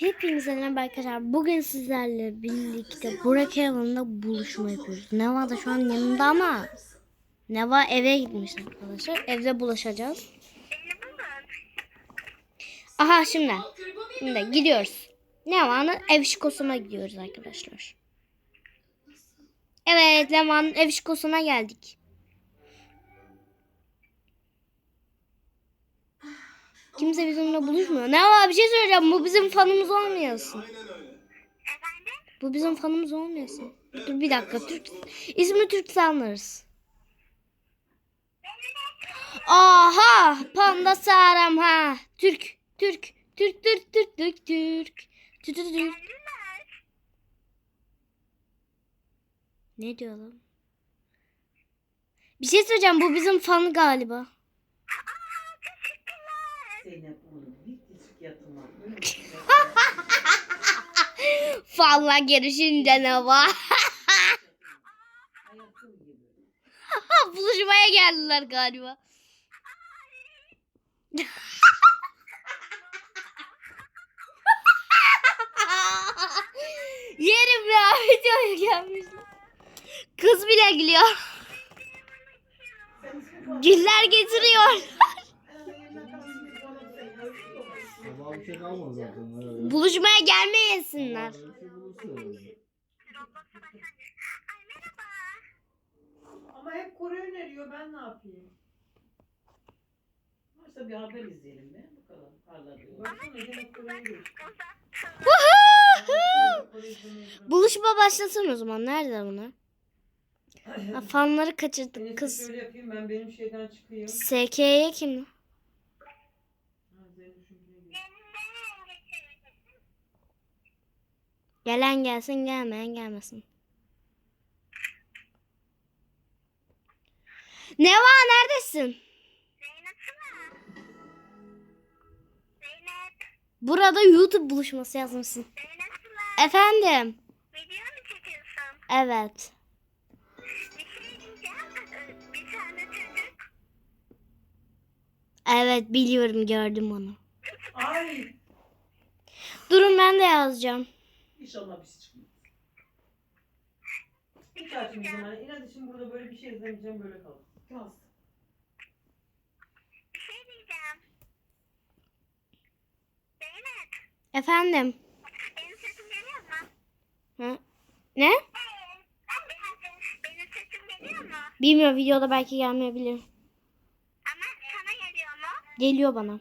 Hepinize merhaba arkadaşlar. Bugün sizlerle birlikte Burak Evan'la buluşma yapıyoruz. Neva da şu an yanında ama Neva eve gitmiş arkadaşlar. Evde bulaşacağız. Aha şimdi. Şimdi gidiyoruz. Neva'nın ev şikosuna gidiyoruz arkadaşlar. Evet Neva'nın ev şikosuna geldik. Kimse bizimle buluşmuyor. Ne var bir şey söyleyeceğim. Bu bizim fanımız olmayasın. Bu bizim fanımız olmayasın. Dur bir dakika. Türk ismi Türk sanırız. Aha! Panda Saram ha. Türk. Türk. Türk Türk Türk Türk Türk. Türk Türk Türk. Ne diyor lan? Bir şey söyleyeceğim. Bu bizim fan galiba. Zeynep oğlum bir. Fanla görüşünce ne var? Buluşmaya geldiler galiba. Yerim ya videoya gelmişler. Kız bile gülüyor. Güller getiriyor. Daha bir şey kalmadı zaten. Öyle. Buluşmaya gelmeyesinler. Ama hep Kore öneriyor ben ne yapayım? Varsa bir haber izleyelim be bakalım. Parla diyor. Baksana Kore'ye. Buluşma başlasın o zaman. Nerede bunlar? Ha, fanları kaçırdık kız. şöyle yapayım ben benim şeyden çıkayım. SK'ye kim? Ha, Zeynep şunkine gir. Gelen gelsin gelmeyen gelmesin. Ne var neredesin? Burada YouTube buluşması yazmışsın. Efendim. Video mu çekiyorsun? Evet. Bir şey diyeceğim. Bir tane çocuk Evet biliyorum gördüm onu. Ay! Durun ben de yazacağım. İnşallah bir şey çıkmaz. Hiç açmayacağım yani. İnat için burada böyle bir şey izlemeyeceğim böyle kalır. Kalsın. bir şey diyeceğim. Zeynep, Efendim. benim sesim geliyor mu? Hı? Ne? Benim, benim sesim geliyor mu? Bilmiyorum videoda belki gelmeyebilir. Ama sana geliyor mu? Geliyor bana.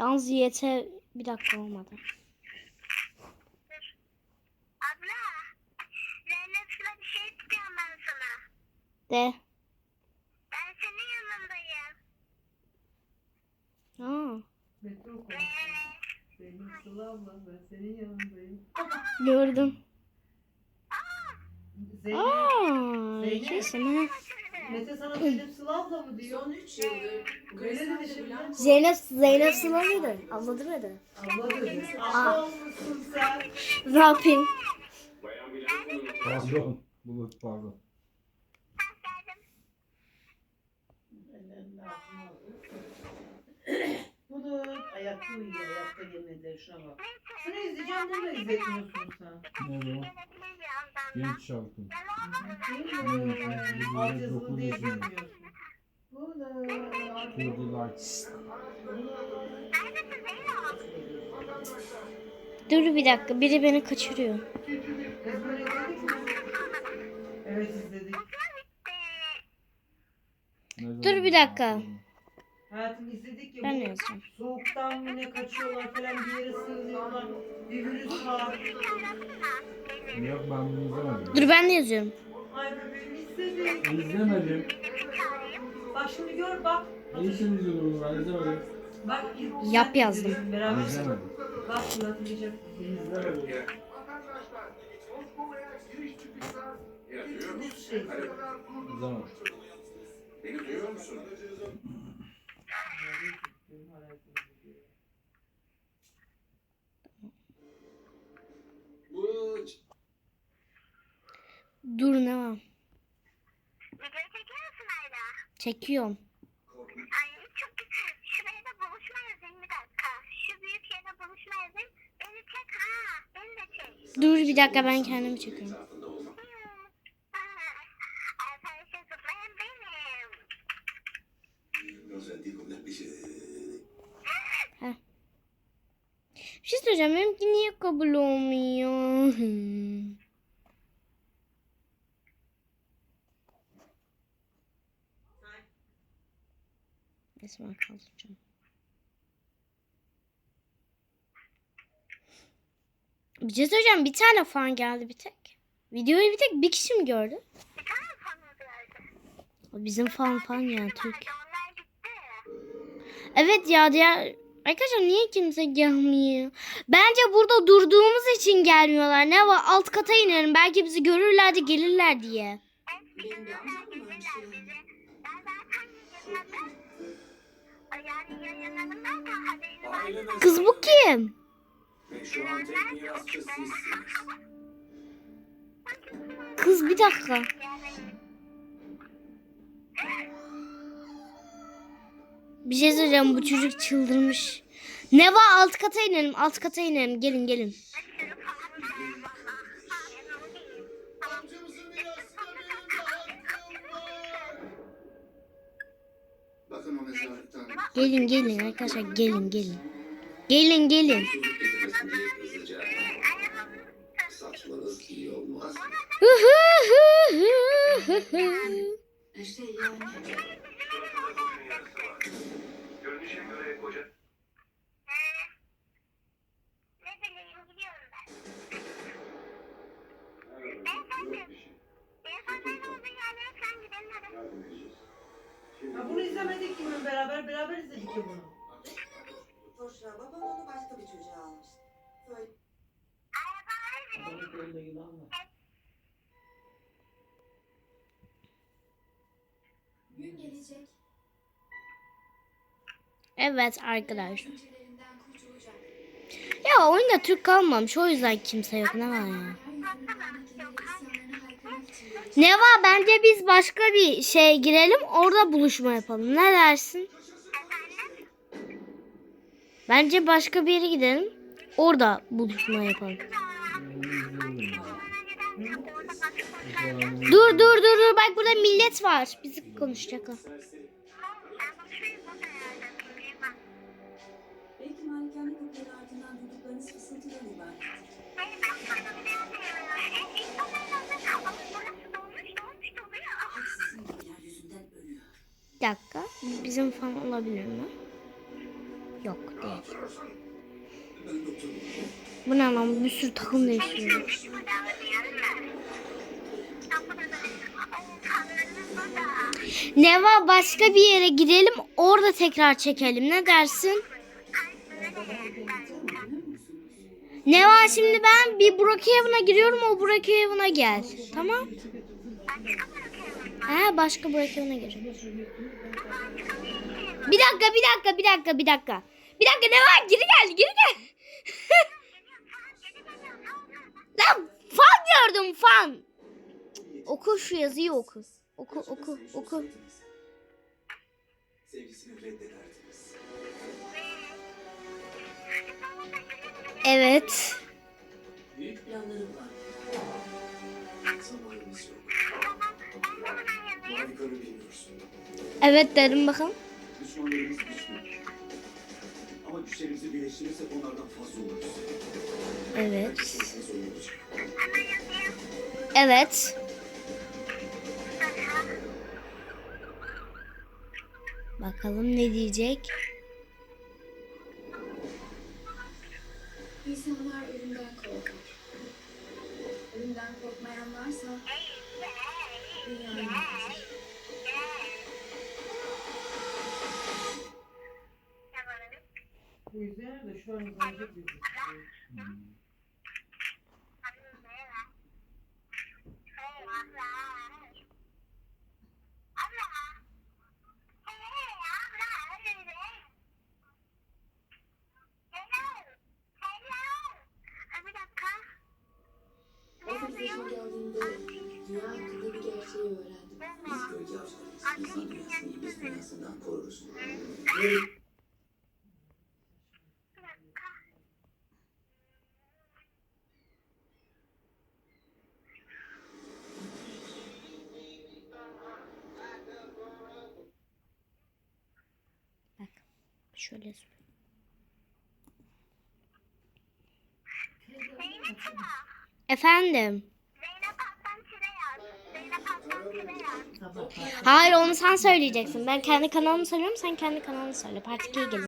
Yalnız yeter bir dakika olmadı. Abla, Zeynep bir şey istiyorum ben sana. De. Ben senin yanındayım. Aa, Metro konuşuyor. Benim Sıla abla ben senin yanındayım. gördüm. Zeynep. Aa, Zeynep. kesin ha. Mete sana Zeynep Sıla abla mı diyor? Son 3 yıldır. Öyle dedi şimdi. Zeynep Zeynep Sıla mıydı? Abla demedi. Abla dedi. Abla olmuşsun sen. Ne yapayım? Pardon. Bulut pardon. Bulut ayakta uyuyor, ayakta yemedi. Şuna bak. Şunu izleyeceğim, bunu da izletmiyorsun sen. Ne o? Gelebilir bir yandan da. Genç şarkı. Değil mi? Alt yazılı diye izlemiyorsun. Bulut. To the lights. Neredesin Zeynep? Dur bir dakika biri beni kaçırıyor. Evet izledik. Dur bir dakika. Hayatım izledik ya. Ben bu yazacağım. Soğuktan mı ne kaçıyorlar falan bir yere sığınıyorlar. Bir virüs var. Yok ben bunu izlemedim. Dur ben de yazıyorum. Ay bebeğim izledik. İzlemedim. Bak şimdi gör bak. Ne için izliyordunuz ben izlemedim. Bak Yap yazdım. Beraber. İzlemedim. Bak hatırlayacak. İzlemedim. Bu şey. İzlemedim. Beni duyuyor musun? Bu Dur ne var? Video çekiyor musun hala? Çekiyorum. Ay çok güzel. Şuraya da buluşma yazayım bir dakika. Şu büyük yere buluşma yazayım. Beni çek ha. Beni de çek. Dur bir dakika ben kendimi çekiyorum. Especie de... Bir şey söyleyeceğim. Benimki niye kabul olmuyor? Kaldıracağım. Bir şey söyleyeceğim. Bir tane fan geldi bir tek. Videoyu bir tek bir kişi mi gördü? Bir tane. O bizim fan fan ya Türk. Evet ya diğer arkadaşlar niye kimse gelmiyor? Bence burada durduğumuz için gelmiyorlar. Ne var alt kata inelim. Belki bizi görürler de gelirler diye. Evet, Kız bu kim? Kız bir dakika. Bir şey söyleyeceğim bu çocuk çıldırmış. Ne var alt kata inelim alt kata inelim gelin gelin. Gelin gelin arkadaşlar gelin gelin. Gelin gelin. huzur getirmesin diye hızlıca satmanız iyi olmaz. Hı hı hı hı hı hı. Görünüşe göre koca... ne bileyim gidiyorum ben. Beyefendi. Beyefendi olduğu yerlere sen gidelim Ha bunu izlemedik ki bunu beraber beraber izledik ya bunu. Boşuna babam onu başka bir çocuğa almış. Söyle. Adamın kolunda yılan var. Gün gelecek, Evet arkadaşlar. Ya oyunda Türk kalmamış o yüzden kimse yok ne var ya. Ne var bence biz başka bir şey girelim orada buluşma yapalım. Ne dersin? Bence başka bir yere gidelim. Orada buluşma yapalım. Dur dur dur dur bak burada millet var. Bizi konuşacaklar. Bizim fan olabilir mi? Yok değil. Bu ne lan bir sürü takım değiştiriyor. Ne var başka bir yere gidelim orada tekrar çekelim ne dersin? Ne var şimdi ben bir Brookhaven'a giriyorum o Brookhaven'a gel. Tamam? He başka Brookhaven'a gir. Bir dakika bir dakika bir dakika bir dakika. Bir dakika ne var geri gel geri gel. Lan fan gördüm fan. Oku şu yazıyı oku. Oku oku oku. Evet. Büyük planlarım var. Zamanımız yok. Evet dedim güçlü. Ama güçlerimizi birleştirirsek onlardan fazla oluruz. Evet. Evet. Bakalım ne diyecek. insanlar ölümden korkar. Ölümden korkmayan varsa. Bu izleyenler de şu an izleyecek bir bir yaşına geldiğinde dünya hakkında bir gerçeği öğrendim. Biz gölge avcılarıyız. İnsan dünyasını iblis dünyasından koruruz. Şöyle Efendim. Hayır onu sen söyleyeceksin. Ben kendi kanalımı söylüyorum sen kendi kanalını söyle. Part 2'ye gelin.